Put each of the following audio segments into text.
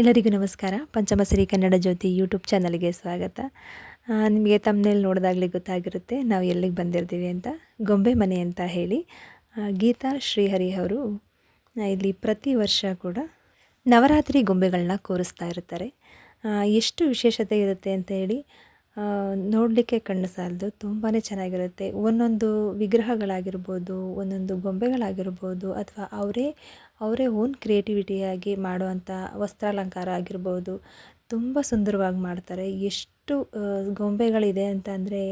ಎಲ್ಲರಿಗೂ ನಮಸ್ಕಾರ. ಪಂಚಮಶ್ರೀ ಕನ್ನಡ ಜ್ಯೋತಿ ಯೂಟ್ಯೂಬ್ ಚಾನಲ್ಗೆ ಸ್ವಾಗತ. ನಿಮಗೆ ತಮ್ಮನೇಲಿ ನೋಡಿದಾಗಲೇ ಗೊತ್ತಾಗಿರುತ್ತೆ. ನಾವು ಎಲ್ಲಿಗೆ ಬಂದಿರ್ತೀವಿ ಅಂತ. ಗೊಂಬೆ ಮನೆ ಅಂತ ಹೇಳಿ. ಗೀತಾ ಶ್ರೀಹರಿ ಅವರು ಇಲ್ಲಿ ಪ್ರತಿ ವರ್ಷ ಕೂಡ ನವರಾತ್ರಿ ಗೊಂಬೆಗಳನ್ನ ಕೋರಿಸ್ತಾ ಇರ್ತಾರೆ. ಎಷ್ಟು ವಿಶೇಷತೆ ಇರುತ್ತೆ ಅಂತ ಹೇಳಿ ನೋಡಲಿಕ್ಕೆ ಕಣ್ಣು ಸಾಲದು ತುಂಬಾ ಚೆನ್ನಾಗಿರುತ್ತೆ. ಒಂದೊಂದು ವಿಗ್ರಹಗಳಾಗಿರ್ಬೋದು, ಒಂದೊಂದು ಗೊಂಬೆಗಳಾಗಿರ್ಬೋದು, ಅಥವಾ ಅವರೇ ಅವರೇ ಓನ್ ಕ್ರಿಯೇಟಿವಿಟಿಯಾಗಿ ಮಾಡುವಂಥ ವಸ್ತ್ರಾಲಂಕಾರ ಆಗಿರ್ಬೋದು, ತುಂಬ ಸುಂದರವಾಗಿ ಮಾಡ್ತಾರೆ. ಎಷ್ಟು ಗೊಂಬೆಗಳಿದೆ ಅಂತ ಅಂದರೆ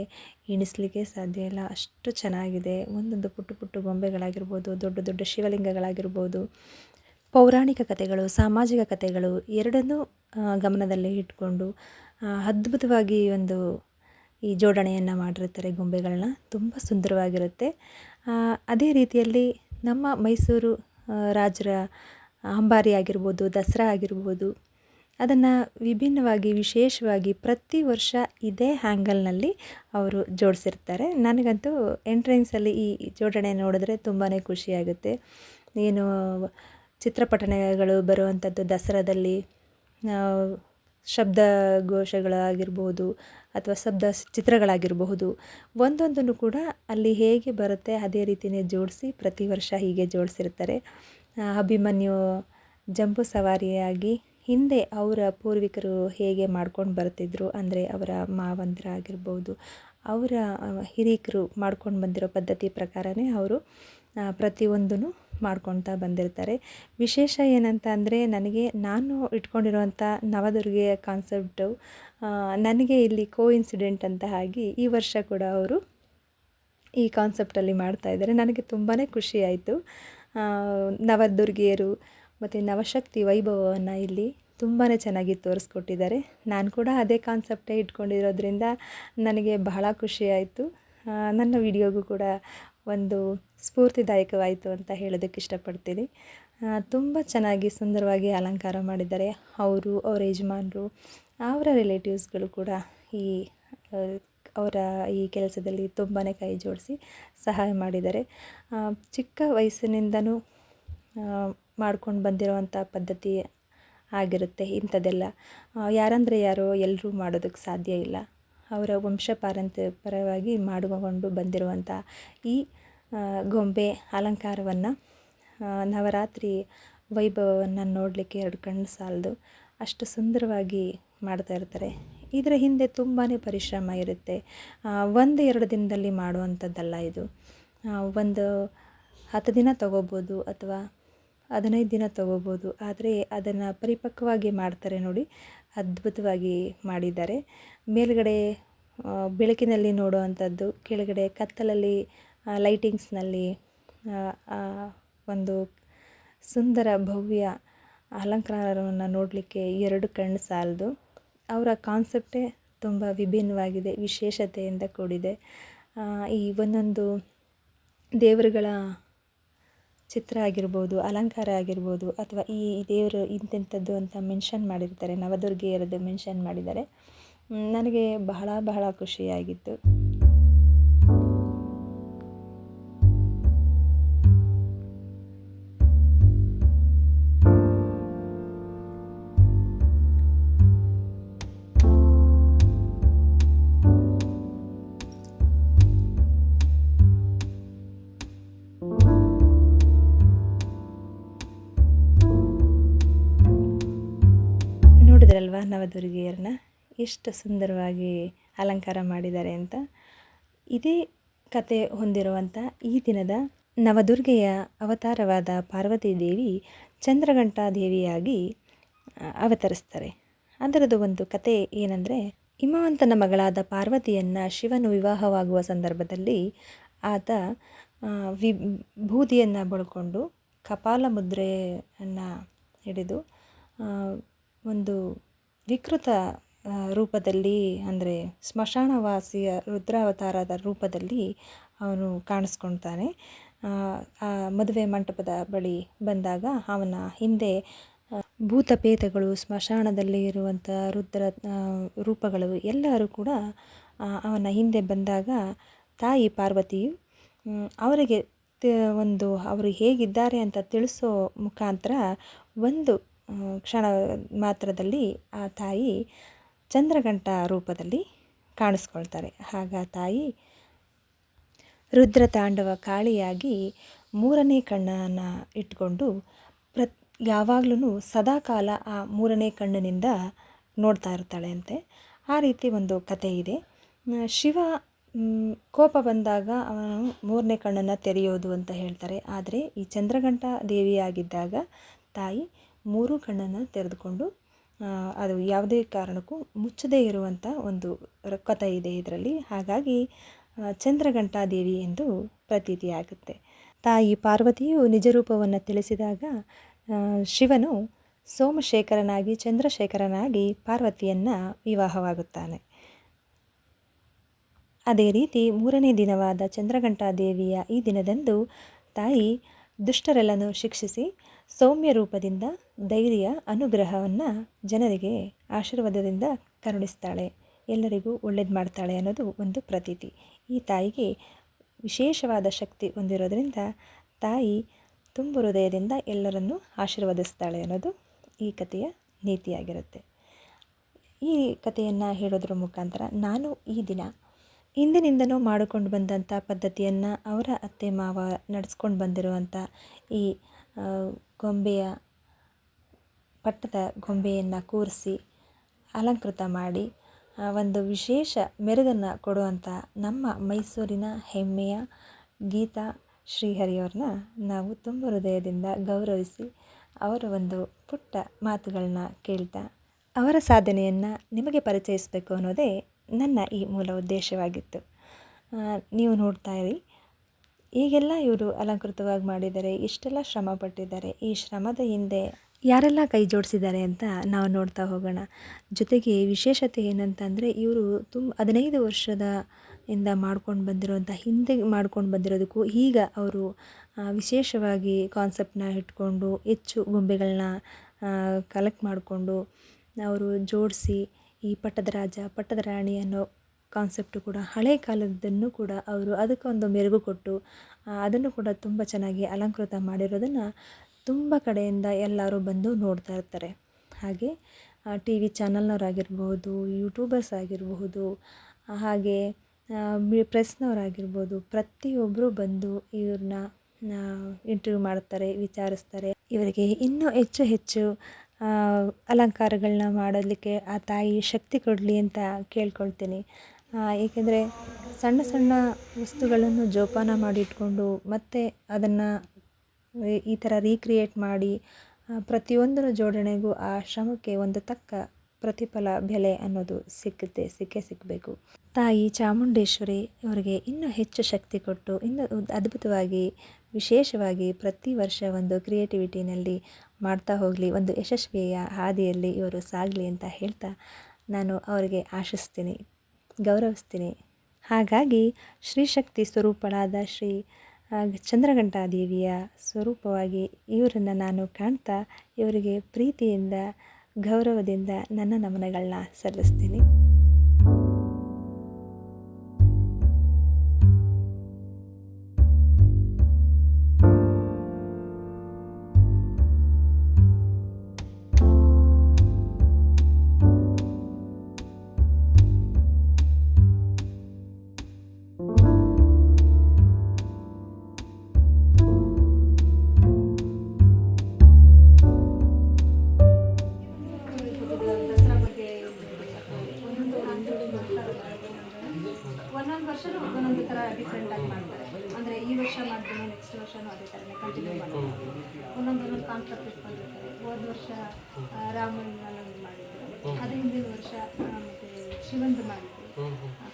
ಎಣಿಸ್ಲಿಕ್ಕೆ ಸಾಧ್ಯ ಇಲ್ಲ. ಅಷ್ಟು ಚೆನ್ನಾಗಿದೆ. ಒಂದೊಂದು ಪುಟ್ಟ ಪುಟ್ಟ ಗೊಂಬೆಗಳಾಗಿರ್ಬೋದು, ದೊಡ್ಡ ದೊಡ್ಡ ಶಿವಲಿಂಗಗಳಾಗಿರ್ಬೋದು, ಪೌರಾಣಿಕ ಕಥೆಗಳು, ಸಾಮಾಜಿಕ ಕಥೆಗಳು, ಎರಡನ್ನೂ ಗಮನದಲ್ಲಿ ಇಟ್ಕೊಂಡು ಅದ್ಭುತವಾಗಿ ಒಂದು ಈ ಜೋಡಣೆಯನ್ನು ಮಾಡಿರ್ತಾರೆ ಗೊಂಬೆಗಳನ್ನ ತುಂಬ ಸುಂದರವಾಗಿರುತ್ತೆ. ಅದೇ ರೀತಿಯಲ್ಲಿ ನಮ್ಮ ಮೈಸೂರು ರಾಜರ ಅಂಬಾರಿ ಆಗಿರ್ಬೋದು, ದಸರಾ ಆಗಿರ್ಬೋದು, ಅದನ್ನು ವಿಭಿನ್ನವಾಗಿ, ವಿಶೇಷವಾಗಿ ಪ್ರತಿ ವರ್ಷ ಇದೇ ಹ್ಯಾಂಗಲ್ನಲ್ಲಿ ಅವರು ಜೋಡಿಸಿರ್ತಾರೆ. ನನಗಂತೂ ಎಂಟ್ರೆನ್ಸಲ್ಲಿ ಈ ಜೋಡಣೆ ನೋಡಿದ್ರೆ ತುಂಬಾ ಖುಷಿಯಾಗುತ್ತೆ. ಏನು ಚಿತ್ರಪಟನೆಗಳು ಬರುವಂಥದ್ದು ದಸರಾದಲ್ಲಿ ಆ, ಶಬ್ದಘೋಷಗಳಾಗಿರ್ಬೋದು ಅಥವಾ ಶಬ್ದ ಚಿತ್ರಗಳಾಗಿರಬಹುದು ಒಂದೊಂದನ್ನು ಕೂಡ ಅಲ್ಲಿ ಹೇಗೆ ಬರುತ್ತೆ ಅದೇ ರೀತಿಯೇ ಜೋಡಿಸಿ ಪ್ರತಿ ವರ್ಷ ಹೀಗೆ ಜೋಡಿಸಿರ್ತಾರೆ. ಅಭಿಮನ್ಯು ಜಂಬು ಸವಾರಿಯಾಗಿ ಹಿಂದೆ ಅವರ ಪೂರ್ವಿಕರು ಹೇಗೆ ಮಾಡ್ಕೊಂಡು ಬರ್ತಿದ್ರು ಅಂದರೆ ಅವರ ಮಾವಂದ್ರ ಆಗಿರ್ಬೋದು ಅವರ ಹಿರೀಕರು ಮಾಡ್ಕೊಂಡು ಬಂದಿರೋ ಪದ್ಧತಿ ಪ್ರಕಾರನೇ ಅವರು ಪ್ರತಿಯೊಂದೂ ಮಾಡ್ಕೊಳ್ತಾ ಬಂದಿರ್ತಾರೆ. ವಿಶೇಷ ಏನಂತ ಅಂದರೆ ನನಗೆ ನಾನು ಇಟ್ಕೊಂಡಿರುವಂಥ ನವದುರ್ಗೆಯ ಕಾನ್ಸೆಪ್ಟು ನನಗೆ ಇಲ್ಲಿ ಕೋ ಇನ್ಸಿಡೆಂಟ್ ಅಂತ ಆಗಿ ಈ ವರ್ಷ ಕೂಡ ಅವರು ಈ ಕಾನ್ಸೆಪ್ಟಲ್ಲಿ ಮಾಡ್ತಾ ಇದ್ದಾರೆ. ನನಗೆ ತುಂಬಾ ಖುಷಿ ಆಯಿತು. ನವದುರ್ಗಿಯರು ಮತ್ತು ನವಶಕ್ತಿ ವೈಭವವನ್ನು ಇಲ್ಲಿ ತುಂಬಾ ಚೆನ್ನಾಗಿ ತೋರಿಸ್ಕೊಟ್ಟಿದ್ದಾರೆ. ನಾನು ಕೂಡ ಅದೇ ಕಾನ್ಸೆಪ್ಟೇ ಇಟ್ಕೊಂಡಿರೋದ್ರಿಂದ ನನಗೆ ಬಹಳ ಖುಷಿಯಾಯಿತು ನನ್ನ ವಿಡಿಯೋಗೂ ಕೂಡ ಒಂದು ಸ್ಫೂರ್ತಿದಾಯಕವಾಯಿತು ಅಂತ ಹೇಳೋದಕ್ಕೆ ಇಷ್ಟಪಡ್ತೀನಿ. ತುಂಬ ಚೆನ್ನಾಗಿ ಸುಂದರವಾಗಿ ಅಲಂಕಾರ ಮಾಡಿದ್ದಾರೆ ಅವರು, ಅವರ ಯಜಮಾನರು, ಅವರ ರಿಲೇಟಿವ್ಸ್ಗಳು ಕೂಡ ಈ ಅವರ ಈ ಕೆಲಸದಲ್ಲಿ ತುಂಬಾ ಕೈ ಜೋಡಿಸಿ ಸಹಾಯ ಮಾಡಿದ್ದಾರೆ. ಚಿಕ್ಕ ವಯಸ್ಸಿನಿಂದನೂ ಮಾಡ್ಕೊಂಡು ಬಂದಿರುವಂಥ ಪದ್ಧತಿ ಆಗಿರುತ್ತೆ ಇಂಥದ್ದೆಲ್ಲ. ಯಾರಂದರೆ ಯಾರೋ ಎಲ್ಲರೂ ಮಾಡೋದಕ್ಕೆ ಸಾಧ್ಯ ಇಲ್ಲ. ಅವರ ವಂಶ ಪಾರಂಪರವಾಗಿ ಮಾಡಿಕೊಂಡು ಬಂದಿರುವಂಥ ಈ ಗೊಂಬೆ ಅಲಂಕಾರವನ್ನು ನವರಾತ್ರಿ ವೈಭವವನ್ನು ನೋಡಲಿಕ್ಕೆ ಎರಡು ಕಣ್ಣು ಸಾಲದು. ಅಷ್ಟು ಸುಂದರವಾಗಿ ಮಾಡ್ತಾ ಇರ್ತಾರೆ. ಇದರ ಹಿಂದೆ ತುಂಬಾ ಪರಿಶ್ರಮ ಇರುತ್ತೆ. ಒಂದು ಎರಡು ದಿನದಲ್ಲಿ ಮಾಡುವಂಥದ್ದಲ್ಲ ಇದು. ಒಂದು ಹತ್ತು ದಿನ ತಗೋಬೋದು ಅಥವಾ ಹದಿನೈದು ದಿನ ತಗೋಬೋದು. ಆದರೆ ಅದನ್ನು ಪರಿಪಕ್ವವಾಗಿ ಮಾಡ್ತಾರೆ ನೋಡಿ. ಅದ್ಭುತವಾಗಿ ಮಾಡಿದ್ದಾರೆ. ಮೇಲ್ಗಡೆ ಬೆಳಕಿನಲ್ಲಿ ನೋಡುವಂಥದ್ದು, ಕೆಳಗಡೆ ಕತ್ತಲಲ್ಲಿ ಲೈಟಿಂಗ್ಸ್ನಲ್ಲಿ ಒಂದು ಸುಂದರ ಭವ್ಯ ಅಲಂಕಾರವನ್ನು ನೋಡಲಿಕ್ಕೆ ಎರಡು ಕಣ್ಣು ಸಾಲದು. ಅವರ ಕಾನ್ಸೆಪ್ಟೇ ತುಂಬ ವಿಭಿನ್ನವಾಗಿದೆ, ವಿಶೇಷತೆಯಿಂದ ಕೂಡಿದೆ. ಈ ಒಂದೊಂದು ದೇವರುಗಳ ಚಿತ್ರ ಆಗಿರ್ಬೋದು, ಅಲಂಕಾರ ಆಗಿರ್ಬೋದು ಅಥವಾ ಈ ದೇವರು ಇಂತೆಂಥದ್ದು ಅಂತ ಮೆನ್ಷನ್ ಮಾಡಿರ್ತಾರೆ, ನವದುರ್ಗೆಯರದ್ದು ಮೆನ್ಷನ್ ಮಾಡಿದ್ದಾರೆ. ನನಗೆ ಬಹಳ ಬಹಳ ಖುಷಿಯಾಗಿತ್ತು. ಎಷ್ಟು ಸುಂದರವಾಗಿ ಅಲಂಕಾರ ಮಾಡಿದ್ದಾರೆ ಅಂತ ಇದೇ ಕತೆ ಹೊಂದಿರುವಂಥ ಈ ದಿನದ ನವದುರ್ಗೆಯ ಅವತಾರವಾದ ಪಾರ್ವತಿ ದೇವಿ ಚಂದ್ರಘಂಟಾ ದೇವಿಯಾಗಿ ಅವತರಿಸ್ತಾರೆ. ಅದರದ್ದು ಒಂದು ಕತೆ ಏನಂದರೆ, ಹಿಮವಂತನ ಮಗಳಾದ ಪಾರ್ವತಿಯನ್ನು ಶಿವನು ವಿವಾಹವಾಗುವ ಸಂದರ್ಭದಲ್ಲಿ ಆತ ವಿ, ಬೂದಿಯನ್ನು ಬಳ್ಕೊಂಡು ಕಪಾಲ ಮುದ್ರೆಯನ್ನು ಹಿಡಿದು ಒಂದು ವಿಕೃತ ರೂಪದಲ್ಲಿ ಅಂದರೆ ಸ್ಮಶಾನವಾಸಿಯ ರುದ್ರಾವತಾರದ ರೂಪದಲ್ಲಿ ಅವನು ಕಾಣಿಸ್ಕೊಳ್ತಾನೆ. ಆ, ಮದುವೆ ಮಂಟಪದ ಬಳಿ ಬಂದಾಗ ಅವನ ಹಿಂದೆ ಭೂತಪೇತಗಳು ಸ್ಮಶಾನದಲ್ಲಿ ಇರುವಂಥ ರುದ್ರ ರೂಪಗಳು ಎಲ್ಲರೂ ಕೂಡ ಅವನ ಹಿಂದೆ ಬಂದಾಗ ತಾಯಿ ಪಾರ್ವತಿಯು ಅವರಿಗೆ ಒಂದು ಅವರು ಹೇಗಿದ್ದಾರೆ ಅಂತ ತಿಳಿಸೋ ಮುಖಾಂತರ ಒಂದು ಕ್ಷಣ ಮಾತ್ರದಲ್ಲಿ ಆ ತಾಯಿ ಚಂದ್ರಗಂಟ ರೂಪದಲ್ಲಿ ಕಾಣಿಸ್ಕೊಳ್ತಾರೆ. ಆಗ ತಾಯಿ ರುದ್ರ ತಾಂಡವ ಕಾಳಿಯಾಗಿ ಮೂರನೇ ಕಣ್ಣನ್ನು ಇಟ್ಕೊಂಡು ಪ್ರತ್ ಯಾವಾಗಲೂ ಸದಾಕಾಲ ಆ ಮೂರನೇ ಕಣ್ಣಿನಿಂದ ನೋಡ್ತಾ ಇರ್ತಾಳೆ ಅಂತೆ ಆ ರೀತಿ ಒಂದು ಕತೆ ಇದೆ. ಶಿವ ಕೋಪ ಬಂದಾಗ ಅವನು ಮೂರನೇ ಕಣ್ಣನ್ನು ತೆರೆಯೋದು ಅಂತ ಹೇಳ್ತಾರೆ. ಆದರೆ ಈ ಚಂದ್ರಗಂಟ ದೇವಿಯಾಗಿದ್ದಾಗ ತಾಯಿ ಮೂರು ಕಣ್ಣನ್ನು ತೆರೆದುಕೊಂಡು ಅದು ಯಾವುದೇ ಕಾರಣಕ್ಕೂ ಮುಚ್ಚದೇ ಇರುವಂಥ ಒಂದು ಕಥೆ ಇದೆ ಇದರಲ್ಲಿ. ಹಾಗಾಗಿ ಚಂದ್ರಘಂಟಾದೇವಿ ದೇವಿ ಎಂದು ಪ್ರತೀತಿಯಾಗುತ್ತೆ. ತಾಯಿ ಪಾರ್ವತಿಯು ನಿಜರೂಪವನ್ನು ತಿಳಿಸಿದಾಗ ಶಿವನು ಸೋಮಶೇಖರನಾಗಿ, ಚಂದ್ರಶೇಖರನಾಗಿ ಪಾರ್ವತಿಯನ್ನು ವಿವಾಹವಾಗುತ್ತಾನೆ. ಅದೇ ರೀತಿ ಮೂರನೇ ದಿನವಾದ ಚಂದ್ರಘಂಟಾದೇವಿಯ ಈ ದಿನದಂದು ತಾಯಿ ದುಷ್ಟರೆಲ್ಲನೂ ಶಿಕ್ಷಿಸಿ ಸೌಮ್ಯ ರೂಪದಿಂದ ಧೈರ್ಯ ಅನುಗ್ರಹವನ್ನು ಜನರಿಗೆ ಆಶೀರ್ವಾದದಿಂದ ಕರುಣಿಸ್ತಾಳೆ. ಎಲ್ಲರಿಗೂ ಒಳ್ಳೇದು ಮಾಡ್ತಾಳೆ ಅನ್ನೋದು ಒಂದು ಪ್ರತೀತಿ. ಈ ತಾಯಿಗೆ ವಿಶೇಷವಾದ ಶಕ್ತಿ ಹೊಂದಿರೋದ್ರಿಂದ ತಾಯಿ ತುಂಬು ಹೃದಯದಿಂದ ಎಲ್ಲರನ್ನು ಆಶೀರ್ವದಿಸ್ತಾಳೆ ಅನ್ನೋದು ಈ ಕಥೆಯ ನೀತಿಯಾಗಿರುತ್ತೆ. ಈ ಕಥೆಯನ್ನು ಹೇಳೋದ್ರ ಮುಖಾಂತರ ನಾನು ಈ ದಿನ ಹಿಂದಿನಿಂದನೂ ಮಾಡಿಕೊಂಡು ಬಂದಂಥ ಪದ್ಧತಿಯನ್ನು ಅವರ ಅತ್ತೆ ಮಾವ ನಡೆಸ್ಕೊಂಡು ಬಂದಿರುವಂಥ ಈ ಗೊಂಬೆಯ ಪಟ್ಟದ ಗೊಂಬೆಯನ್ನು ಕೂರಿಸಿ ಅಲಂಕೃತ ಮಾಡಿ ಒಂದು ವಿಶೇಷ ಮೆರುಗನ್ನು ಕೊಡುವಂಥ ನಮ್ಮ ಮೈಸೂರಿನ ಹೆಮ್ಮೆಯ ಗೀತಾ ಶ್ರೀಹರಿಯವ್ರನ್ನ ನಾವು ತುಂಬ ಹೃದಯದಿಂದ ಗೌರವಿಸಿ ಅವರ ಒಂದು ಪುಟ್ಟ ಮಾತುಗಳನ್ನ ಕೇಳ್ತಾ, ಅವರ ಸಾಧನೆಯನ್ನು ನಿಮಗೆ ಪರಿಚಯಿಸಬೇಕು ಅನ್ನೋದೇ ನನ್ನ ಈ ಮೂಲ ಉದ್ದೇಶವಾಗಿತ್ತು. ನೀವು ನೋಡ್ತಾ ಇರಿ. ಈಗೆಲ್ಲ ಇವರು ಅಲಂಕೃತವಾಗಿ ಮಾಡಿದ್ದಾರೆ ಇಷ್ಟೆಲ್ಲ ಶ್ರಮ ಪಟ್ಟಿದ್ದಾರೆ. ಈ ಶ್ರಮದ ಹಿಂದೆ ಯಾರೆಲ್ಲ ಕೈ ಜೋಡಿಸಿದ್ದಾರೆ ಅಂತ ನಾವು ನೋಡ್ತಾ ಹೋಗೋಣ. ಜೊತೆಗೆ ವಿಶೇಷತೆ ಏನಂತಂದರೆ ಇವರು ತುಂಬ ಹದಿನೈದು ವರ್ಷದ ಇಂದ ಮಾಡ್ಕೊಂಡು ಬಂದಿರೋಂಥ ಹಿಂದೆ ಮಾಡ್ಕೊಂಡು ಬಂದಿರೋದಕ್ಕೂ ಈಗ ಅವರು ವಿಶೇಷವಾಗಿ ಕಾನ್ಸೆಪ್ಟನ್ನ ಇಟ್ಕೊಂಡು ಹೆಚ್ಚು ಗೊಂಬೆಗಳನ್ನ ಕಲೆಕ್ಟ್ ಮಾಡಿಕೊಂಡು ಅವರು ಜೋಡಿಸಿ ಈ ಪಟ್ಟದ ರಾಜ ಪಟ್ಟದ ರಾಣಿ ಅನ್ನೋ ಕಾನ್ಸೆಪ್ಟು ಕೂಡ, ಹಳೆ ಕಾಲದ್ದನ್ನು ಕೂಡ ಅವರು ಅದಕ್ಕೊಂದು ಮೆರುಗು ಕೊಟ್ಟು ಅದನ್ನು ಕೂಡ ತುಂಬ ಚೆನ್ನಾಗಿ ಅಲಂಕೃತ ಮಾಡಿರೋದನ್ನು ತುಂಬ ಕಡೆಯಿಂದ ಎಲ್ಲರೂ ಬಂದು ನೋಡ್ತಾ ಇರ್ತಾರೆ. ಹಾಗೆ ಟಿ ವಿ ಚಾನಲ್ನವರಾಗಿರ್ಬೋದು ಯೂಟ್ಯೂಬರ್ಸ್ ಆಗಿರಬಹುದು ಹಾಗೆ ಪ್ರೆಸ್ನವರಾಗಿರ್ಬೋದು ಪ್ರತಿಯೊಬ್ಬರು ಬಂದು ಇವ್ರನ್ನ ಇಂಟರ್ವ್ಯೂ ಮಾಡ್ತಾರೆ, ವಿಚಾರಿಸ್ತಾರೆ. ಇವರಿಗೆ ಇನ್ನೂ ಹೆಚ್ಚು ಹೆಚ್ಚು ಅಲಂಕಾರಗಳನ್ನ ಮಾಡೋದಕ್ಕೆ ಆ ತಾಯಿ ಶಕ್ತಿ ಕೊಡಲಿ ಅಂತ ಕೇಳ್ಕೊಳ್ತೀನಿ. ಏಕೆಂದರೆ ಸಣ್ಣ ಸಣ್ಣ ವಸ್ತುಗಳನ್ನು ಜೋಪಾನ ಮಾಡಿಟ್ಕೊಂಡು ಮತ್ತೆ ಅದನ್ನು ಈ ಥರ ರೀಕ್ರಿಯೇಟ್ ಮಾಡಿ ಪ್ರತಿಯೊಂದರ ಜೋಡಣೆಗೂ ಆ ಶ್ರಮಕ್ಕೆ ಒಂದು ತಕ್ಕ ಪ್ರತಿಫಲ, ಬೆಲೆ ಅನ್ನೋದು ಸಿಕ್ಕುತ್ತೆ, ಸಿಕ್ಕೇ ಸಿಕ್ಕಬೇಕು ತಾಯಿ ಚಾಮುಂಡೇಶ್ವರಿ ಅವರಿಗೆ ಇನ್ನೂ ಹೆಚ್ಚು ಶಕ್ತಿ ಕೊಟ್ಟು, ಇನ್ನೂ ಅದ್ಭುತವಾಗಿ, ವಿಶೇಷವಾಗಿ ಪ್ರತಿ ವರ್ಷ ಒಂದು ಕ್ರಿಯೇಟಿವಿಟಿನಲ್ಲಿ ಮಾಡ್ತಾ ಹೋಗಲಿ, ಒಂದು ಯಶಸ್ವಿಯ ಹಾದಿಯಲ್ಲಿ ಇವರು ಸಾಗಲಿ ಅಂತ ಹೇಳ್ತಾ ನಾನು ಅವರಿಗೆ ಆಶಿಸ್ತೀನಿ. ಗೌರವಿಸ್ತೀನಿ. ಹಾಗಾಗಿ ಶ್ರೀಶಕ್ತಿ ಸ್ವರೂಪಳಾದ ಶ್ರೀ ಚಂದ್ರಘಂಟಾದೇವಿಯ ದೇವಿಯ ಸ್ವರೂಪವಾಗಿ ಇವರನ್ನು ನಾನು ಕಾಣ್ತಾ ಇವರಿಗೆ ಪ್ರೀತಿಯಿಂದ, ಗೌರವದಿಂದ ನನ್ನ ನಮನಗಳನ್ನ ಸಲ್ಲಿಸ್ತೀನಿ. ವರ್ಷನೂ ಒಂದೊಂದು ಥರ ಡಿಫ್ರೆಂಟ್ ಆಗಿ ಮಾಡ್ತಾರೆ. ಅಂದರೆ ಈ ವರ್ಷ ಮಾಡ್ತೀನಿ ನೆಕ್ಸ್ಟ್ ವರ್ಷನೂ ಅದೇ ಥರನೇ ಕಂಟಿನ್ಯೂ ಮಾಡ್ತಾರೆ. ಒಂದೊಂದು ಒಂದೊಂದು ಕಾನ್ಸೆಪ್ಟ್ ಇಟ್ಕೊಂಡಿರ್ತಾರೆ. ಹೋದ ವರ್ಷ ಆ, ರಾಮನ ಮಾಡಿದ್ರು. ಅದು ಹಿಂದಿನ ವರ್ಷ ಮತ್ತೆ ಶಿವಂದು ಮಾಡಿದ್ರು.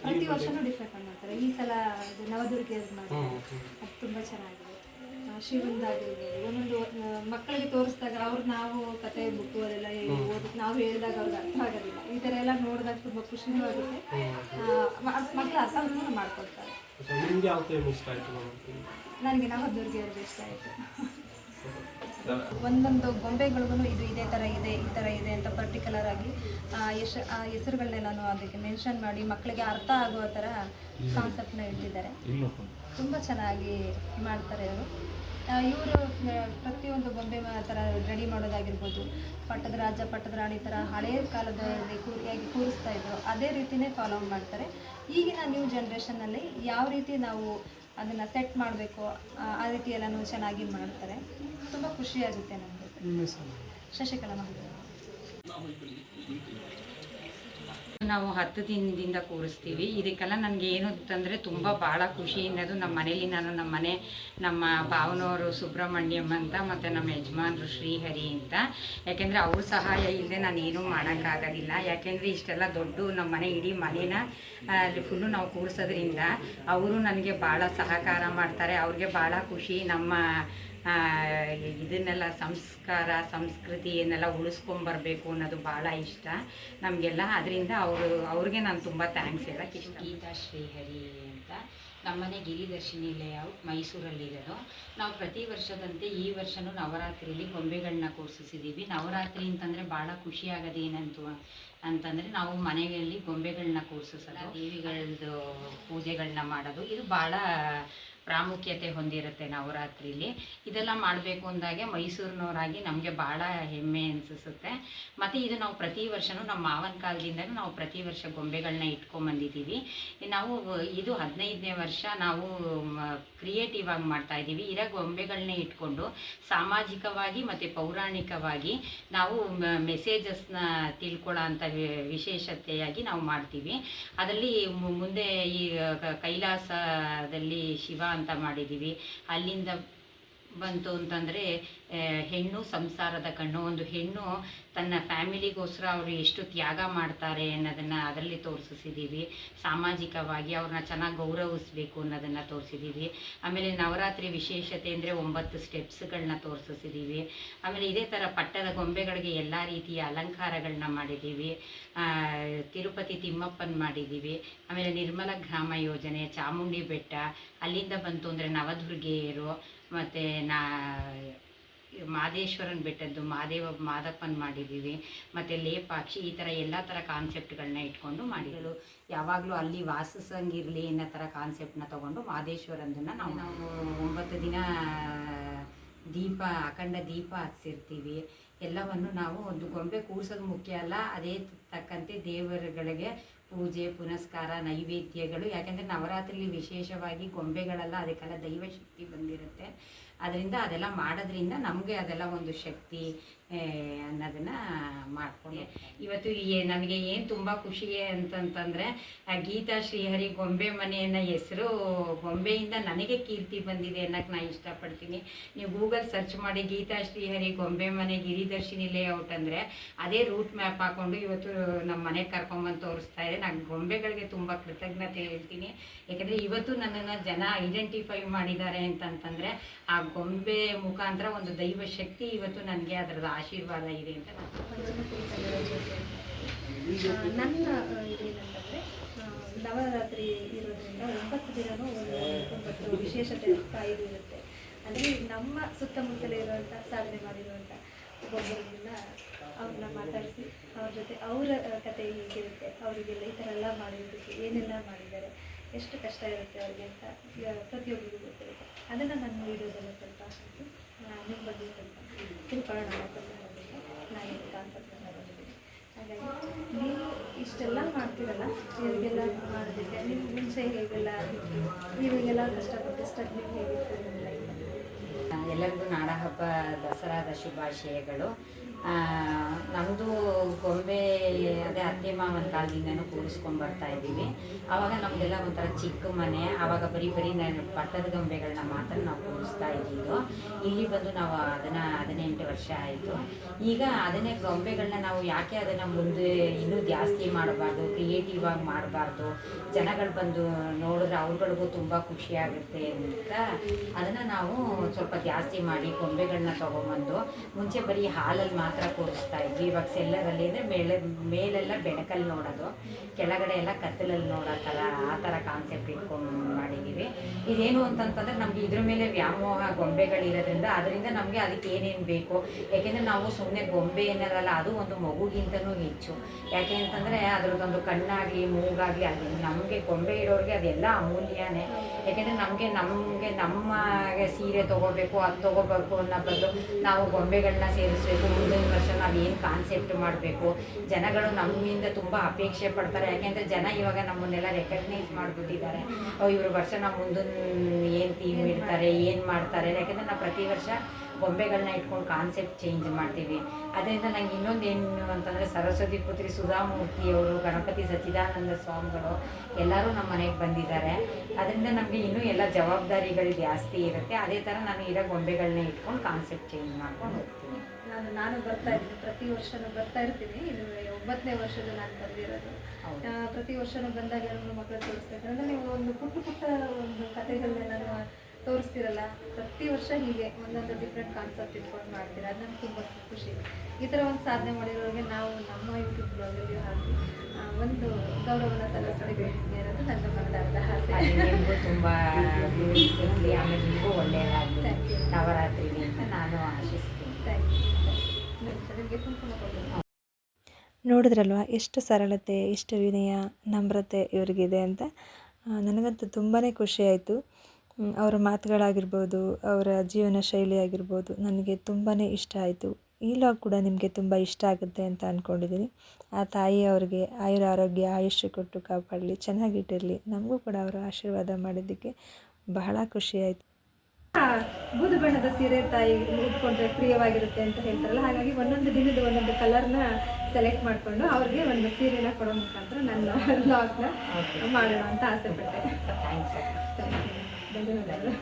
ಪ್ರತಿ ವರ್ಷನೂ ಡಿಫ್ರೆಂಟ್ ಆಗಿ ಮಾಡ್ತಾರೆ. ಈ ಸಲ ಅದು ನವದುರ್ಗೆ ಮಾಡ್ತಾರೆ ಅದು ತುಂಬ ಚೆನ್ನಾಗಿದೆ. ಆ, ಶಿವಂದಾಗಿರ್ಬೋದು ಒಂದೊಂದು ಮಕ್ಕಳಿಗೆ ತೋರಿಸಿದಾಗ ಅವ್ರು ನಾವು ಕತೆ ಬುಕ್ಕು ಅದೆಲ್ಲ ಓದಿ ನಾವು ಹೇಳಿದಾಗ ಅವ್ರಿಗೆ ಅರ್ಥ ಆಗೋದಿಲ್ಲ. ಈ ಥರ ಎಲ್ಲ ನೋಡಿದಾಗ ತುಂಬ ಖುಷಿನೂ ಆಗುತ್ತೆ ಮಕ್ಕಳು ಅರ್ಥವನ್ನು ಮಾಡ್ಕೊಳ್ತಾರೆ. ನನಗೆ ನಾವು ಅವ್ರದ್ದು ಇಷ್ಟ ಆಯಿತು. ಒಂದೊಂದು ಗೊಂಬೆಗಳಿಗೂ ಇದು ಇದೇ ಥರ ಇದೆ ಈ ಥರ ಇದೆ ಅಂತ ಪರ್ಟಿಕ್ಯುಲರ್ ಆಗಿ ಆ ಹೆಸರುಗಳನ್ನೆಲ್ಲ ಆ ಹೆಸರುಗಳನ್ನೆಲ್ಲನೂ ಅದಕ್ಕೆ ಮೆನ್ಷನ್ ಮಾಡಿ ಮಕ್ಕಳಿಗೆ ಅರ್ಥ ಆಗುವ ಥರ ಕಾನ್ಸೆಪ್ಟ್ನ ಇಟ್ಟಿದ್ದಾರೆ. ತುಂಬ ಚೆನ್ನಾಗಿ ಮಾಡ್ತಾರೆ ಅವರು. ಇವರು ಪ್ರತಿಯೊಂದು ಗೊಂಬೆ ಮ- ಥರ ರೆಡಿ ಮಾಡೋದಾಗಿರ್ಬೋದು. ಪಟ್ಟದ ರಾಜ ಪಟ್ಟದ ರಾಣಿ ಥರ ಹಳೆಯ ಕಾಲದಲ್ಲಿ ಕೂರಿಯಾಗಿ ಕೂರಿಸ್ತಾ ಇದ್ರು. ಅದೇ ರೀತಿಯೇ ಫಾಲೋ ಮಾಡ್ತಾರೆ. ಈಗಿನ ನ್ಯೂ ಜನ್ರೇಷನ್ನಲ್ಲಿ ಯಾವ ರೀತಿ ನಾವು ಅದನ್ನು ಸೆಟ್ ಮಾಡಬೇಕು ಆ ರೀತಿ ಎಲ್ಲನೂ ಚೆನ್ನಾಗಿ ಮಾಡ್ತಾರೆ. ತುಂಬ ಖುಷಿಯಾಗುತ್ತೆ ನಮಗೆ. ಶಶಿಕಲಾ ಮಹದೇವ. ನಾವು ಹತ್ತು ದಿನದಿಂದ ಕೂರಿಸ್ತೀವಿ. ಇದಕ್ಕೆಲ್ಲ ನನಗೆ ಏನು ಅಂತಂದರೆ ತುಂಬ ಭಾಳ ಖುಷಿಯಿಂದದು ನಮ್ಮ ಮನೇಲಿ ನಾನು ನಮ್ಮ ಮನೆ, ನಮ್ಮ ಭಾವನವರು ಸುಬ್ರಹ್ಮಣ್ಯಂ ಅಂತ ಮತ್ತು ನಮ್ಮ ಯಜಮಾನರು ಶ್ರೀಹರಿ ಅಂತ. ಯಾಕೆಂದರೆ ಅವ್ರ ಸಹಾಯ ಇಲ್ಲದೆ ನಾನು ಏನೂ ಮಾಡೋಕ್ಕಾಗೋದಿಲ್ಲ. ಯಾಕೆಂದರೆ ಇಷ್ಟೆಲ್ಲ ದೊಡ್ಡ ನಮ್ಮ ಮನೆ ಇಡೀ ಮನೇನ ಅಲ್ಲಿ ಫುಲ್ಲು ನಾವು ಕೂರಿಸೋದ್ರಿಂದ ಅವರು ನನಗೆ ಭಾಳ ಸಹಕಾರ ಮಾಡ್ತಾರೆ. ಅವ್ರಿಗೆ ಭಾಳ ಖುಷಿ. ನಮ್ಮ ಇದನ್ನೆಲ್ಲ ಸಂಸ್ಕಾರ, ಸಂಸ್ಕೃತಿ ಏನೆಲ್ಲ ಉಳಿಸ್ಕೊಂಬರ್ಬೇಕು ಅನ್ನೋದು ಭಾಳ ಇಷ್ಟ. ನಮಗೆಲ್ಲ ಅದರಿಂದ ಅವರು, ಅವ್ರಿಗೆ ನಾನು ತುಂಬ ಥ್ಯಾಂಕ್ಸ್ ಹೇಳಕ್ಕೆ ಇಷ್ಟ. ಗೀತಾ ಶ್ರೀಹರಿ ಅಂತ. ನಮ್ಮನೆ ಗಿರಿದರ್ಶಿನಿ ಲೇಔಟ್ ಮೈಸೂರಲ್ಲಿರೋದು ನಾವು ಪ್ರತಿ ವರ್ಷದಂತೆ ಈ ವರ್ಷನೂ ನವರಾತ್ರಿಯಲ್ಲಿ ಗೊಂಬೆಗಳನ್ನ ಕೂರಿಸಿದ್ದೀವಿ ನವರಾತ್ರಿ ಅಂತಂದರೆ ಭಾಳ ಖುಷಿಯಾಗೋದು ಏನಂತು ಅಂತಂದರೆ ನಾವು ಮನೆಯಲ್ಲಿ ಗೊಂಬೆಗಳನ್ನ ಕೂರಿಸೋದು ದೇವಿಗಳದ್ದು ಪೂಜೆಗಳನ್ನ ಮಾಡೋದು. ಇದು ಭಾಳ ಪ್ರಾಮುಖ್ಯತೆ ಹೊಂದಿರುತ್ತೆ ನವರಾತ್ರಿಲಿ. ಇದೆಲ್ಲ ಮಾಡಬೇಕು ಅಂದಾಗೆ ಮೈಸೂರಿನವರಾಗಿ ನಮಗೆ ಭಾಳ ಹೆಮ್ಮೆ ಅನಿಸುತ್ತೆ. ಮತ್ತು ಇದು ನಾವು ಪ್ರತಿ ವರ್ಷವೂ ನಮ್ಮ ಮಾವನ ಕಾಲದಿಂದನೂ ನಾವು ಪ್ರತಿ ವರ್ಷ ಗೊಂಬೆಗಳನ್ನ ಇಟ್ಕೊಂಬಂದಿದ್ದೀವಿ. ನಾವು ಇದು ಹದಿನೈದನೇ ವರ್ಷ ನಾವು ಕ್ರಿಯೇಟಿವ್ ಆಗಿ ಮಾಡ್ತಾ ಇದ್ದೀವಿ. ಇರೋ ಗೊಂಬೆಗಳನ್ನೇ ಇಟ್ಕೊಂಡು ಸಾಮಾಜಿಕವಾಗಿ ಮತ್ತು ಪೌರಾಣಿಕವಾಗಿ ನಾವು ಮೆಸೇಜಸ್ನ ತಿಳ್ಕೊಳ್ಳೋ ಅಂಥ ವಿಶೇಷತೆಯಾಗಿ ನಾವು ಮಾಡ್ತೀವಿ. ಅದರಲ್ಲಿ ಮುಂದೆ ಈ ಕೈಲಾಸದಲ್ಲಿ ಶಿವ ಅಂತ ಮಾಡಿದ್ದೀವಿ. ಅಲ್ಲಿಂದ ಬಂತು ಅಂತಂದರೆ ಹೆಣ್ಣು ಸಂಸಾರದ ಕಣ್ಣು, ಒಂದು ಹೆಣ್ಣು ತನ್ನ ಫ್ಯಾಮಿಲಿಗೋಸ್ಕರ ಅವರು ಎಷ್ಟು ತ್ಯಾಗ ಮಾಡ್ತಾರೆ ಅನ್ನೋದನ್ನು ಅದರಲ್ಲಿ ತೋರಿಸಿದ್ದೀವಿ ಸಾಮಾಜಿಕವಾಗಿ ಅವ್ರನ್ನ ಚೆನ್ನಾಗಿ ಗೌರವಿಸ್ಬೇಕು ಅನ್ನೋದನ್ನು ತೋರಿಸಿದ್ದೀವಿ ಆಮೇಲೆ ನವರಾತ್ರಿ ವಿಶೇಷತೆ ಅಂದರೆ ಒಂಬತ್ತು ಸ್ಟೆಪ್ಸ್ಗಳನ್ನ ತೋರಿಸಿದ್ದೀವಿ ಆಮೇಲೆ ಇದೇ ಥರ ಪಟ್ಟದ ಗೊಂಬೆಗಳಿಗೆ ಎಲ್ಲ ರೀತಿಯ ಅಲಂಕಾರಗಳನ್ನ ಮಾಡಿದ್ದೀವಿ ತಿರುಪತಿ ತಿಮ್ಮಪ್ಪನ ಮಾಡಿದ್ದೀವಿ ಆಮೇಲೆ ನಿರ್ಮಲ ಗ್ರಾಮ ಯೋಜನೆ, ಚಾಮುಂಡಿ ಬೆಟ್ಟ, ಅಲ್ಲಿಂದ ಬಂತು ಅಂದರೆ ನವದುರ್ಗೆಯರು ಮತ್ತು ನಾ ಮಾದೇಶ್ವರನ ಬೆಟ್ಟದ್ದು, ಮಾದೇವ ಮಾದಪ್ಪನ ಮಾಡಿದ್ದೀವಿ. ಮತ್ತು ಲೇಪಾಕ್ಷಿ ಈ ಥರ ಎಲ್ಲ ಥರ ಕಾನ್ಸೆಪ್ಟ್ಗಳನ್ನ ಇಟ್ಕೊಂಡು ಮಾಡಿದ್ರು. ಯಾವಾಗಲೂ ಅಲ್ಲಿ ವಾಸಿಸಂಗಿರಲಿ ಅನ್ನೋ ಥರ ಕಾನ್ಸೆಪ್ಟನ್ನ ತೊಗೊಂಡು ಮಾದೇಶ್ವರಂದನ್ನು ನಾವು ನಾವು ಒಂಬತ್ತು ದಿನ, ದೀಪ, ಅಖಂಡ ದೀಪ ಹಚ್ಚಿರ್ತೀವಿ. ಎಲ್ಲವನ್ನು ನಾವು ಒಂದು ಗೊಂಬೆ ಕೂರ್ಸೋದು ಮುಖ್ಯ ಅಲ್ಲ, ಅದೇ ತಕ್ಕಂತೆ ದೇವರುಗಳಿಗೆ ಪೂಜೆ, ಪುನಸ್ಕಾರ, ನೈವೇದ್ಯಗಳು, ಯಾಕೆಂದರೆ ನವರಾತ್ರಿಲಿ ವಿಶೇಷವಾಗಿ ಗೊಂಬೆಗಳೆಲ್ಲ ಅದಕ್ಕೆಲ್ಲ ದೈವ ಶಕ್ತಿ ಬಂದಿರುತ್ತೆ. ಅದರಿಂದ ಅದೆಲ್ಲ ಮಾಡೋದ್ರಿಂದ ನಮಗೆ ಅದೆಲ್ಲ ಒಂದು ಶಕ್ತಿ ಅನ್ನೋದನ್ನ ಮಾಡ್ಕೊಂಡು ಇವತ್ತು ನನಗೆ ಏನು ತುಂಬ ಖುಷಿ ಅಂತಂತಂದರೆ ಗೀತಾ ಶ್ರೀಹರಿ ಗೊಂಬೆ ಮನೆಯನ್ನ ಹೆಸರು ಗೊಂಬೆಯಿಂದ ನನಗೆ ಕೀರ್ತಿ ಬಂದಿದೆ ಅನ್ನೋಕ್ಕೆ ನಾನು ಇಷ್ಟಪಡ್ತೀನಿ. ನೀವು ಗೂಗಲ್ ಸರ್ಚ್ ಮಾಡಿ ಗೀತಾ ಶ್ರೀಹರಿ ಗೊಂಬೆ ಮನೆ ಗಿರಿದರ್ಶಿನಿ ಲೇಔಟ್ ಅಂದರೆ ಅದೇ ರೂಟ್ ಮ್ಯಾಪ್ ಹಾಕೊಂಡು ಇವತ್ತು ನಮ್ಮ ಮನೆಗೆ ಕರ್ಕೊಂಬಂದು ತೋರಿಸ್ತಾ ಇದೆ. ನಾನು ಗೊಂಬೆಗಳಿಗೆ ತುಂಬ ಕೃತಜ್ಞತೆ ಹೇಳ್ತೀನಿ. ಯಾಕಂದರೆ ಇವತ್ತು ನನ್ನನ್ನು ಜನ ಐಡೆಂಟಿಫೈ ಮಾಡಿದ್ದಾರೆ ಅಂತಂತಂದರೆ ಆ ಗೊಂಬೆ ಮುಖಾಂತರ ಒಂದು ದೈವ ಶಕ್ತಿ ಇವತ್ತು ನನಗೆ ಅದರದ ಆಶೀರ್ವಾದ ಇದೆ ಅಂತ ನನ್ನ ಇದೇನಂತಂದರೆ ನವರಾತ್ರಿ ಇರೋದ್ರಿಂದ ಒಂಬತ್ತು ದಿನವೂ ಒಂದು ಒಂಬತ್ತು ವಿಶೇಷತೆ ಕಾಯ್ದು ಇರುತ್ತೆ. ಅಂದರೆ ನಮ್ಮ ಸುತ್ತಮುತ್ತಲೇ ಇರುವಂಥ ಸಾಧನೆ ಮಾಡಿರುವಂಥ ಒಬ್ಬೊಬ್ಬರನ್ನ ಅವ್ರನ್ನ ಮಾತಾಡಿಸಿ ಅವ್ರ ಜೊತೆ ಅವರ ಕತೆ ಹೇಗಿರುತ್ತೆ ಅವರಿಗೆಲ್ಲ ಈ ಥರ ಎಲ್ಲ ಮಾಡಿರೋದಕ್ಕೆ ಏನೆಲ್ಲ ಮಾಡಿದ್ದಾರೆ ಎಷ್ಟು ಕಷ್ಟ ಇರುತ್ತೆ ಅವ್ರಿಗೆ ಅಂತ ಪ್ರತಿಯೊಬ್ಬರಿಗೂ ಗೊತ್ತಿರುತ್ತೆ. ಅದನ್ನು ನಾನು ವೀಡಿಯೋದಲ್ಲ ಸ್ವಲ್ಪ ಹಾಕಿ ನಿಮ್ಮ ಬಗ್ಗೆ ಸ್ವಲ್ಪ ತಿಳ್ಕೊಳ್ಳೋಣ ಹಾಗಾಗಿ ನೀವು ಇಷ್ಟೆಲ್ಲ ಮಾಡ್ತೀರಲ್ಲ, ಇವರಿಗೆಲ್ಲ ಮಾಡೋದಕ್ಕೆ ನೀವು ಮುಂಚೆ ಹೇಗೆಲ್ಲ ನೀವಿಗೆಲ್ಲ ಕಷ್ಟಪಟ್ಟು ಸ್ಟ್ರಗ್ಲಿಂಗ್ ಹೇಗಿತ್ತು ನಿಮ್ಮ ಎಲ್ಲರಿಗೂ ನಾಡಹಬ್ಬ ದಸರಾದ ಶುಭಾಶಯಗಳು. ನಮ್ಮದು ಗೊಂಬೆ ಅದೇ ಅತ್ತೆ ಮಾವನ ಕಾಲದಿಂದನೂ ಕೂರಿಸ್ಕೊಂಡು ಬರ್ತಾ ಇದ್ದೀವಿ. ಆವಾಗ ನಮ್ಮದೆಲ್ಲ ಒಂಥರ ಚಿಕ್ಕ ಮನೆ ಆವಾಗ ಬರೀ ಬರೀ ನಾನು ಪಟ್ಟದ ಗೊಂಬೆಗಳನ್ನ ಮಾತ್ರ ನಾವು ಕೂರಿಸ್ತಾ ಇದ್ದಿದ್ದು ಇಲ್ಲಿ ಬಂದು ನಾವು ಅದನ್ನು ಹದಿನೆಂಟು ವರ್ಷ ಆಯಿತು. ಈಗ ಅದನ್ನೇ ಗೊಂಬೆಗಳನ್ನ ನಾವು ಯಾಕೆ ಅದನ್ನು ಮುಂದೆ ಇನ್ನೂ ಜಾಸ್ತಿ ಮಾಡಬಾರ್ದು, ಕ್ರಿಯೇಟಿವ್ ಆಗಿ ಮಾಡಬಾರ್ದು, ಜನಗಳು ಬಂದು ನೋಡಿದ್ರೆ ಅವ್ರುಗಳಿಗೂ ತುಂಬ ಖುಷಿಯಾಗುತ್ತೆ ಅಂತ ಅದನ್ನು ನಾವು ಸ್ವಲ್ಪ ಜಾಸ್ತಿ ಮಾಡಿ ಗೊಂಬೆಗಳನ್ನ ತೊಗೊಂಬಂದು, ಮುಂಚೆ ಬರೀ ಹಾಲಲ್ಲಿ ಮಾತ್ರ ಕೂರಿಸ್ತಾ ಇದ್ವಿ. ಇವಾಗ ಸೆಲ್ಲರಲ್ಲಿ ಅಂದರೆ ಮೇಲೆ, ಮೇಲೆಲ್ಲ ಬೆಳಕಲ್ಲಿ ನೋಡೋದು. ಕೆಳಗಡೆ ಎಲ್ಲ ಕತ್ತಲಲ್ಲಿ ನೋಡೋ ಥರ ಆ ಥರ ಕಾನ್ಸೆಪ್ಟ್ ಇಟ್ಕೊಂಡು ಮಾಡಿದ್ದೀವಿ. ಇದೇನು ಅಂತಂತಂದ್ರೆ ನಮ್ಗೆ ಇದ್ರ ಮೇಲೆ ವ್ಯಾಮೋಹ, ಗೊಂಬೆಗಳಿರೋದ್ರಿಂದ ಅದರಿಂದ ನಮಗೆ ಅದಕ್ಕೆ ಏನೇನು ಬೇಕು? ಯಾಕೆಂದರೆ ನಾವು ಸುಮ್ಮನೆ ಗೊಂಬೆ ಏನಾರಲ್ಲ, ಅದು ಒಂದು ಮಗುಗಿಂತನೂ ಹೆಚ್ಚು. ಯಾಕೆ ಅಂತಂದರೆ ಅದ್ರದ್ದೊಂದು ಕಣ್ಣಾಗಲಿ, ಮೂಗಾಗಲಿ ಅಲ್ಲಿ ನಮಗೆ ಗೊಂಬೆ ಇರೋರಿಗೆ ಅದೆಲ್ಲ ಅಮೂಲ್ಯನೇ. ಯಾಕೆಂದರೆ ನಮಗೆ ನಮಗೆ ನಮ್ಮ ಸೀರೆ ತೊಗೋಬೇಕು, ಅದು ತೊಗೋಬೇಕು ಅನ್ನೋ ಬದಲು ನಾವು ಗೊಂಬೆಗಳನ್ನ ಸೇರಿಸ್ಬೇಕು ಮುಂದಿನ ವರ್ಷ ನಾವು ಏನು ಕಾನ್ಸೆಪ್ಟ್ ಮಾಡಬೇಕು? ಜನಗಳು ನಮ್ಮಿಂದ ತುಂಬ ಅಪೇಕ್ಷೆ ಪಡ್ತಾರೆ. ಯಾಕೆಂದರೆ ಜನ ಇವಾಗ ನಮ್ಮನ್ನೆಲ್ಲ ರೆಕಗ್ನೈಸ್ ಮಾಡಿಬಿಟ್ಟಿದ್ದಾರೆ. ಇವರು ವರ್ಷ ನಾವು ಮುಂದಿನ ಏನು ಥೀಮ್ ಇಡ್ತಾರೆ, ಏನು ಮಾಡ್ತಾರೆ? ಯಾಕೆಂದರೆ ನಾವು ಪ್ರತಿ ವರ್ಷ ಗೊಂಬೆಗಳನ್ನ ಇಟ್ಕೊಂಡು ಕಾನ್ಸೆಪ್ಟ್ ಚೇಂಜ್ ಮಾಡ್ತೀವಿ. ಅದರಿಂದ ನಂಗೆ ಇನ್ನೊಂದು ಏನು ಅಂತಂದರೆ ಸರಸ್ವತಿ ಪುತ್ರಿ ಸುಧಾಮೂರ್ತಿಯವರು ಗಣಪತಿ ಸಚ್ಚಿದಾನಂದ ಸ್ವಾಮಿಗಳು ಎಲ್ಲರೂ ನಮ್ಮ ಮನೆಗೆ ಬಂದಿದ್ದಾರೆ. ಅದರಿಂದ ನಮಗೆ ಇನ್ನೂ ಎಲ್ಲ ಜವಾಬ್ದಾರಿಗಳು ಜಾಸ್ತಿ ಇರುತ್ತೆ. ಅದೇ ಥರ ನಾನು ಇರೋ ಗೊಂಬೆಗಳನ್ನ ಇಟ್ಕೊಂಡು ಕಾನ್ಸೆಪ್ಟ್ ಚೇಂಜ್ ಮಾಡ್ಕೊಂಡು ಹೋಗ್ತೀನಿ. ನಾನು ನಾನು ಬರ್ತಾ ಇದ್ದೀನಿ ಪ್ರತಿ ವರ್ಷನೂ ಬರ್ತಾ ಇರ್ತೀನಿ. ಇದು ಒಂಬತ್ತನೇ ವರ್ಷದ ನಾನು ಬಂದಿರೋದು. ಪ್ರತಿ ವರ್ಷನೂ ಬಂದಾಗ ನನ್ನ ಮಕ್ಕಳು ತೋರಿಸ್ತಾ ಇದ್ದಾರೆ ಅಂದರೆ ನೀವು ಒಂದು ಪುಟ್ಟ ಪುಟ್ಟ ಒಂದು ಕಥೆಗಳನ್ನ ನಾನು ತೋರಿಸ್ತಿರಲ್ಲ? ಪ್ರತಿ ವರ್ಷ ಹೀಗೆ ಒಂದೊಂದು ಡಿಫ್ರೆಂಟ್ ಕಾನ್ಸೆಪ್ಟ್ ಇಟ್ಕೊಂಡು ಮಾಡ್ತೀರ? ಅದು ನಮ್ಗೆ ತುಂಬ ಖುಷಿ. ಈ ಥರ ಒಂದು ಸಾಧನೆ ಮಾಡಿರೋರಿಗೆ ನಾವು ನಮ್ಮ ಯೂಟ್ಯೂಬ್ ಬ್ಲಾಗಲ್ಲಿ ಹಾಕಿ ಒಂದು ಗೌರವನ ಸಲ್ಲಿಸೋದಕ್ಕೆ ಇರೋದು ನನ್ನ ಮನದಾರದ ಆಸೆ ತುಂಬ ಆಮೇಲೆ Thank ಅಂತ ನಾನು ಆಶಿಸ್ತೀನಿ. ಥ್ಯಾಂಕ್ ಯು ನೋಡಿದ್ರಲ್ವ ಎಷ್ಟು ಸರಳತೆ, ಎಷ್ಟು ವಿನಯ, ನಮ್ರತೆ ಇವರಿಗಿದೆ ಅಂತ? ನನಗಂತೂ ತುಂಬಾ ಖುಷಿಯಾಯಿತು ಅವರ ಮಾತುಗಳಾಗಿರ್ಬೋದು, ಅವರ ಜೀವನ ಶೈಲಿ ಆಗಿರ್ಬೋದು ನನಗೆ ತುಂಬಾ ಇಷ್ಟ ಆಯಿತು. ಈ ಲಾಗ್ ಕೂಡ ನಿಮಗೆ ತುಂಬ ಇಷ್ಟ ಆಗುತ್ತೆ ಅಂತ ಅಂದ್ಕೊಂಡಿದ್ದೀನಿ ಆ ತಾಯಿ ಅವ್ರಿಗೆ ಆಯುರ ಆರೋಗ್ಯ, ಆಯುಷ್ಯ ಕೊಟ್ಟು ಕಾಪಾಡಲಿ, ಚೆನ್ನಾಗಿಟ್ಟಿರಲಿ. ನಮಗೂ ಕೂಡ ಅವರ ಆಶೀರ್ವಾದ ಮಾಡಿದ್ದಕ್ಕೆ ಬಹಳ ಖುಷಿಯಾಯಿತು ಬೂದು ಬಣ್ಣದ ಸೀರೆ ತಾಯಿ ಉಟ್ಕೊಂಡ್ರೆ ಪ್ರಿಯವಾಗಿರುತ್ತೆ ಅಂತ ಹೇಳ್ತಾರಲ್ಲ ಹಾಗಾಗಿ ಒಂದೊಂದು ದಿನದ ಒಂದೊಂದು ಕಲರ್ನ ಸೆಲೆಕ್ಟ್ ಮಾಡಿಕೊಂಡು ಅವ್ರಿಗೆ ಒಂದು ಸೀರೆನ ಕೊಡೋ ಮುಖಾಂತರ ನನ್ನ ಲಾಗ್ನ ಮಾಡೋಣ ಅಂತ ಆಸೆ ಪಟ್ಟೆ. ಧನ್ಯವಾದಗಳು.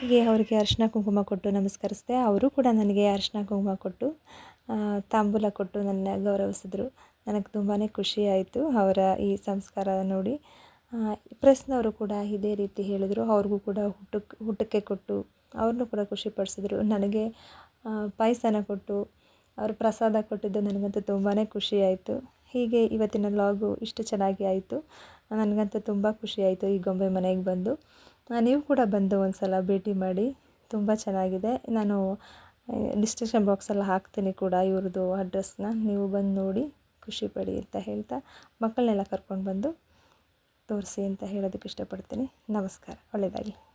ಹೀಗೆ ಅವರಿಗೆ ಅರಿಶಿನ ಕುಂಕುಮ ಕೊಟ್ಟು ನಮಸ್ಕರಿಸಿದೆ ಅವರು ಕೂಡ ನನಗೆ ಅರಿಶಿನ ಕುಂಕುಮ ಕೊಟ್ಟು ತಾಂಬೂಲ ಕೊಟ್ಟು ನನ್ನ ಗೌರವಿಸಿದ್ರು. ನನಗೆ ತುಂಬಾ ಖುಷಿ ಆಯಿತು ಅವರ ಈ ಸಂಸ್ಕಾರ ನೋಡಿ. ಪ್ರೆಸ್ನವರು ಕೂಡ ಇದೇ ರೀತಿ ಹೇಳಿದರು. ಅವ್ರಿಗೂ ಕೂಡ ಹುಟ್ಟಕ್ಕೆ ಊಟಕ್ಕೆ ಕೊಟ್ಟು ಅವ್ರನ್ನೂ ಕೂಡ ಖುಷಿಪಡಿಸಿದ್ರು. ನನಗೆ ಪಾಯಸನ ಕೊಟ್ಟು, ಅವರು ಪ್ರಸಾದ ಕೊಟ್ಟಿದ್ದು ನನಗಂತೂ ತುಂಬಾ ಖುಷಿ ಆಯಿತು ಹೀಗೆ ಇವತ್ತಿನ ಲಾಗು ಇಷ್ಟು ಚೆನ್ನಾಗಿ ಆಯಿತು. ನನಗಂತೂ ತುಂಬ ಖುಷಿ ಆಯಿತು ಈ ಗೊಂಬೆ ಮನೆಗೆ ಬಂದು. ನೀವು ಕೂಡ ಬಂದು ಒಂದು ಸಲ ಭೇಟಿ ಮಾಡಿ. ತುಂಬ ಚೆನ್ನಾಗಿದೆ. ನಾನು ಡಿಸ್ಕ್ರಿಪ್ಷನ್ ಬಾಕ್ಸಲ್ಲಿ ಹಾಕ್ತೀನಿ ಕೂಡ ಇವ್ರದ್ದು ಅಡ್ರೆಸ್ನ ನೀವು ಬಂದು ನೋಡಿ, ಖುಷಿ ಪಡಿ ಅಂತ ಹೇಳ್ತಾ ಮಕ್ಕಳನ್ನೆಲ್ಲ ಕರ್ಕೊಂಡು ಬಂದು ತೋರಿಸಿ ಅಂತ ಹೇಳೋದಕ್ಕೆ ಇಷ್ಟಪಡ್ತೀನಿ. ನಮಸ್ಕಾರ. ಒಳ್ಳೆಯದಾಗಲಿ.